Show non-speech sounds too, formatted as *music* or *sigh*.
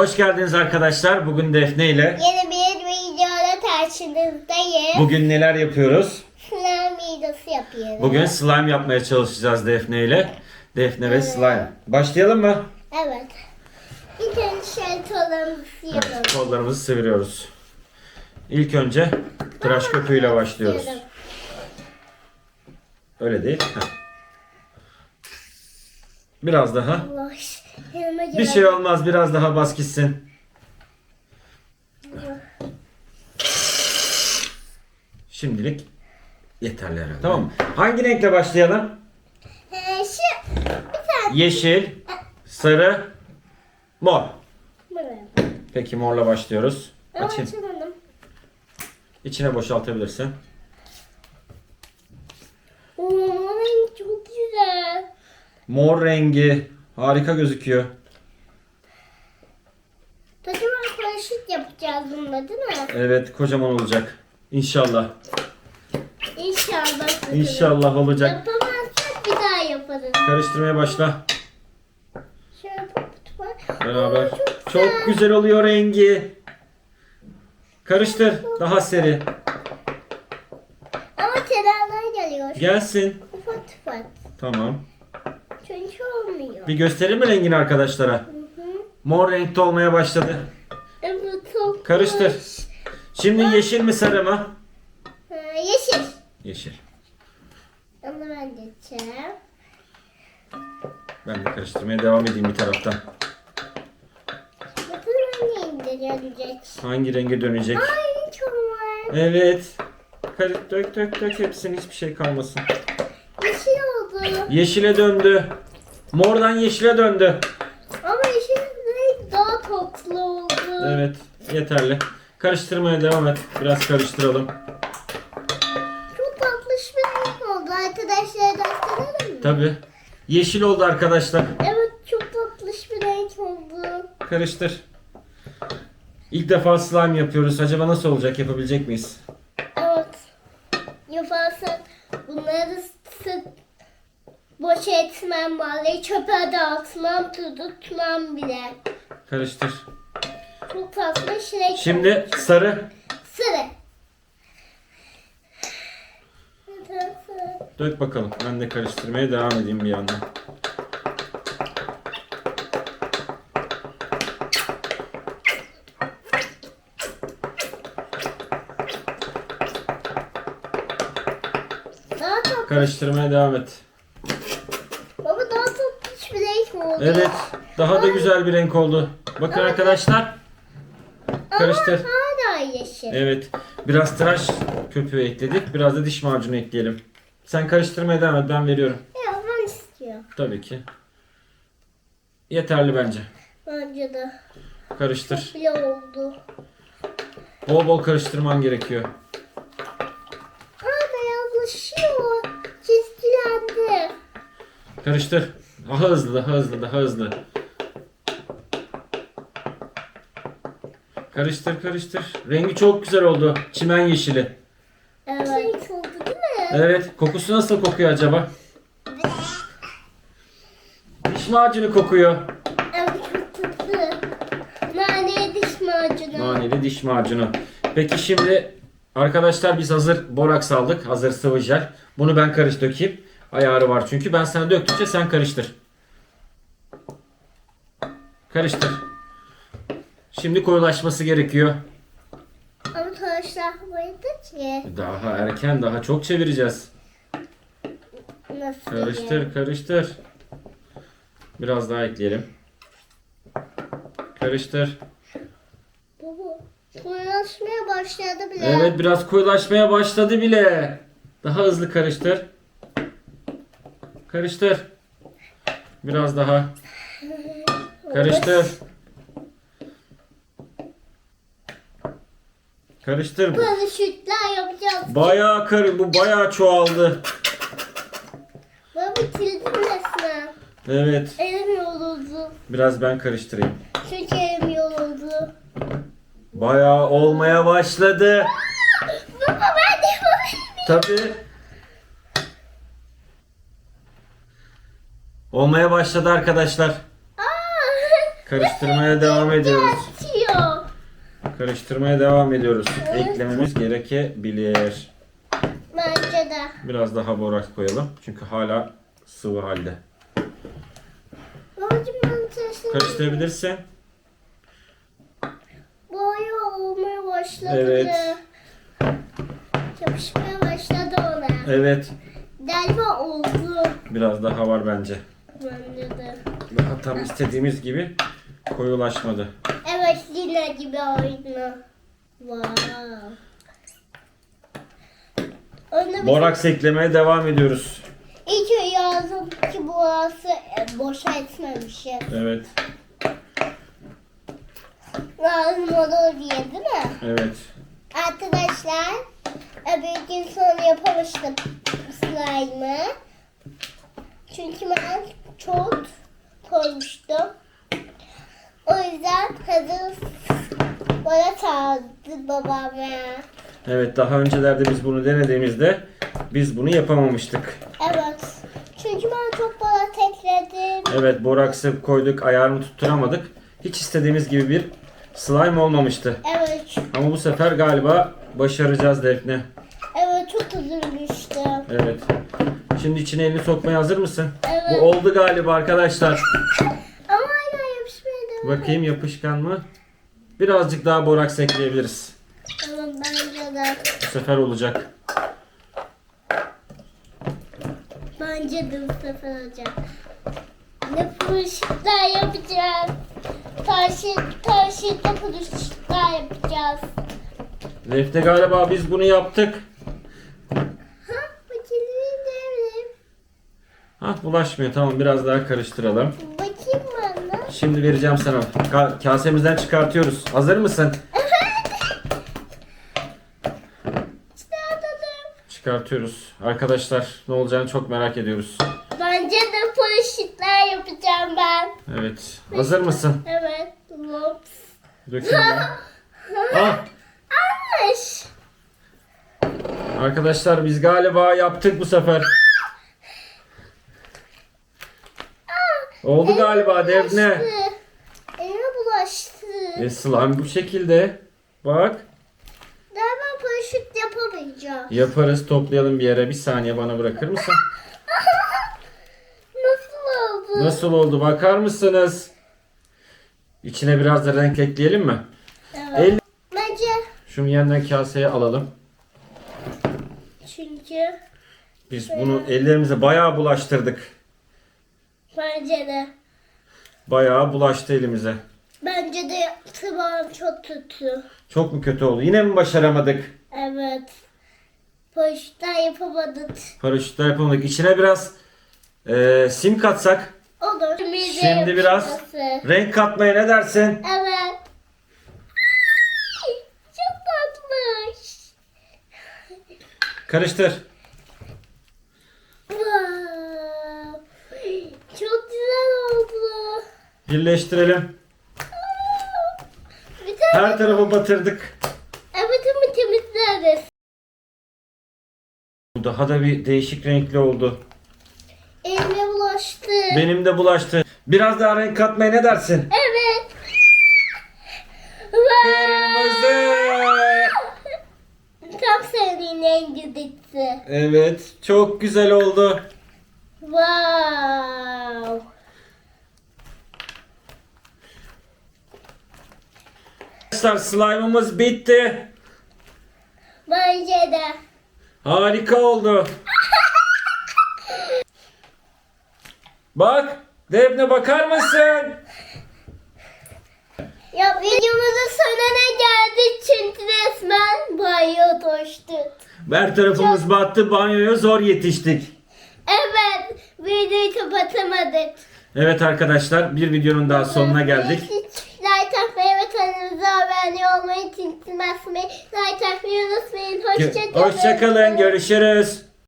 Hoş geldiniz arkadaşlar. Bugün Defne ile Yeni bir videoda karşınızdayım. bugün neler yapıyoruz? Slime videosu yapıyoruz. Bugün slime yapmaya çalışacağız Defne ile. Defne ve slime. Başlayalım mı? Evet. İlk önce şeltolarımızı Evet, yapalım. kollarımızı sıvırıyoruz. İlk önce tıraş köpüğüyle başlıyoruz. Öyle değil. Heh. Biraz daha. Allah yanıma Bir şey olmaz. Biraz daha bas gitsin. Şimdilik yeterli herhalde. Tamam mı? Hangi renkle başlayalım? Ee, şu bir tane Yeşil, sarı, mor. Peki morla başlıyoruz. Açın. İçine boşaltabilirsin. Oo, renk çok güzel. Mor rengi harika gözüküyor. Kocaman paraşüt yapacağız bununla değil mi? Evet kocaman olacak. İnşallah. İnşallah. bakalım. İnşallah olacak. Yapamazsak bir daha yaparız. Karıştırmaya başla. Şöyle tutma. Beraber. Oo, çok güzel. Çok güzel oluyor rengi. Karıştır. Daha seri. Ama kenarlar geliyor. Gelsin. Ufak ufak. Tamam. Çünkü olmuyor. Bir gösterir mi rengini arkadaşlara? Hı hı. Mor renkte olmaya başladı. Evet çok Karıştır. hoş. Şimdi yeşil mi sarı mı? Ha, yeşil. Yeşil. Onu ben geçeceğim. Ben de karıştırmaya devam edeyim bir taraftan. Bakın hangi indirecek. Hangi renge dönecek? Ay çok var. Evet. Kar- dök dök dök hepsini hiçbir şey kalmasın. Yeşil oldu. Yeşile döndü. Mordan yeşile döndü. Ama yeşil renk daha tatlı oldu. Evet yeterli. Karıştırmaya devam et. Biraz karıştıralım. Çok tatlış bir renk oldu. Arkadaşlara gösterelim mi? Tabi. Yeşil oldu arkadaşlar. Evet çok tatlış bir renk oldu. Karıştır. İlk defa slime yapıyoruz. Acaba nasıl olacak? Yapabilecek miyiz? Evet. Yaparsan bunları sık boş etmem vallahi çöpe dağıtmam, tutmam bile. Karıştır. Çok tatlı şirek. Şimdi sarı. Sıra. Dök bakalım. Ben de karıştırmaya devam edeyim bir yandan. Karıştırmaya devam et. Baba daha tatlış bir renk oldu. Evet. Daha da güzel bir renk oldu. Bakın arkadaşlar. Karıştır. Hala yeşil. Evet. Biraz tıraş köpüğü ekledik. Biraz da diş macunu ekleyelim. Sen karıştırmaya devam et. Ben veriyorum. Ya ben istiyorum. Tabii ki. Yeterli bence. Bence de. Karıştır. Bile oldu. Bol bol karıştırman gerekiyor. Aa beyazlaşıyor. Çizgilendi. Karıştır. Hızlı, hızlı, daha hızlı. Karıştır, karıştır. Rengi çok güzel oldu. Çimen yeşili. Evet. Renk oldu değil mi? Evet. Kokusu nasıl kokuyor acaba? Diş macunu kokuyor. Evet çok tatlı. Nane diş macunu. Naneli diş macunu. Peki şimdi arkadaşlar biz hazır boraks aldık. Hazır sıvı jel. Bunu ben karış dökeyim. Ayarı var çünkü. Ben sana döktükçe sen karıştır. Karıştır. Şimdi koyulaşması gerekiyor. Ama havaydı ki. Daha erken, daha çok çevireceğiz. Nasıl Karıştır, karıştır. Biraz daha ekleyelim. Karıştır. Baba koyulaşmaya başladı bile. Evet, biraz koyulaşmaya başladı bile. Daha hızlı karıştır. Karıştır. Biraz daha. Karıştır. Karıştır. Paraşütler yapacağız. Bayağı kar, bu bayağı çoğaldı. Baba bitirdim resmen. Evet. Elim yoruldu. Biraz ben karıştırayım. Çünkü elim yoruldu. Bayağı olmaya başladı. Baba ben de yapabilir miyim? Tabii. Olmaya başladı arkadaşlar. Karıştırmaya devam ediyoruz. Atıyor. Karıştırmaya devam ediyoruz. Eklememiz gerekebilir. Bence de. Biraz daha boraks koyalım. Çünkü hala sıvı halde. Babacım ben taşını Karıştırabilirsin. boya olmaya başladı. Evet. Yapışmaya başladı ona. Evet. Delme oldu. Biraz daha var bence. Bence de. Daha tam istediğimiz gibi koyulaşmadı. Evet yine gibi aynı. Wow. Bir Boraks eklemeye devam ediyoruz. İlk yazdım ki burası e, boşa etmemişim. Evet. Lazım olur diye değil mi? Evet. Arkadaşlar bir gün sonra yapamamıştım slime'ı. Çünkü ben çok koymuştum. O yüzden hazır bana sağladı babam ya. Evet daha öncelerde biz bunu denediğimizde biz bunu yapamamıştık. Evet. Çünkü ben çok bana tekledim. Evet boraksı koyduk ayarını tutturamadık. Hiç istediğimiz gibi bir slime olmamıştı. Evet. Ama bu sefer galiba başaracağız Defne. Evet çok üzülmüştüm. Evet. Şimdi içine elini sokmaya hazır mısın? Evet. Bu oldu galiba arkadaşlar. Ama hala yapışmaya devam Bakayım yapışkan mı? Birazcık daha boraks ekleyebiliriz. Tamam bence de. Bu sefer olacak. Bence de bu sefer olacak. Ne fırışıklar yapacağız. Taşı da fırışıklar yapacağız. Defne galiba biz bunu yaptık. Hah bulaşmıyor. Tamam biraz daha karıştıralım. Bakayım bana. Şimdi vereceğim sana. Ka- kasemizden çıkartıyoruz. Hazır mısın? Çıkartıyoruz. Arkadaşlar ne olacağını çok merak ediyoruz. Bence de fırışıklar yapacağım ben. Evet. Hazır mısın? Evet. Lops. *laughs* Ah! Almış. Arkadaşlar biz galiba yaptık bu sefer. Oldu galiba Defne. Bulaştı. Elime bulaştı. E, slime bu şekilde. Bak. Ben paraşüt yapamayacağım. Yaparız toplayalım bir yere. Bir saniye bana bırakır mısın? *laughs* Nasıl oldu? Nasıl oldu bakar mısınız? İçine biraz da renk ekleyelim mi? Evet. El Bence şunu yeniden kaseye alalım. çünkü Biz bunu ellerimize bayağı bulaştırdık. Bence de Bayağı bulaştı elimize. bence de tabağım çok kötü. Çok mu kötü oldu? Yine mi başaramadık? Evet. Paraşütler yapamadık. Paraşütler yapamadık. İçine biraz e, sim katsak. Olur. Şimdi, Şimdi biraz renk katmaya ne dersin? Evet. Ay, Çok tatlış. Karıştır. Wow. Çok güzel oldu. Birleştirelim. Bir tane Her tarafı batırdık. evet ama temizleriz. Bu daha da bir değişik renkli oldu. Elime bulaştı. Benim de bulaştı. Biraz daha renk katmaya ne dersin? Evet. Kırmızı. *laughs* Tam senin en güzeli. Evet, çok güzel oldu. Wow. Arkadaşlar slime'ımız bitti. Bence de. Harika oldu. Bak, Defne bakar mısın? Ya videomuzun sonuna geldik çünkü resmen banyo doştuk. Her tarafımız battı, banyoya zor yetiştik. Evet, videoyu kapatamadık. Evet arkadaşlar, bir videonun daha sonuna geldik. Like atmayı ve kanalımıza abone olmayı unutmayın. Like atmayı unutmayın. Hoşçakalın. Hoşçakalın, görüşürüz.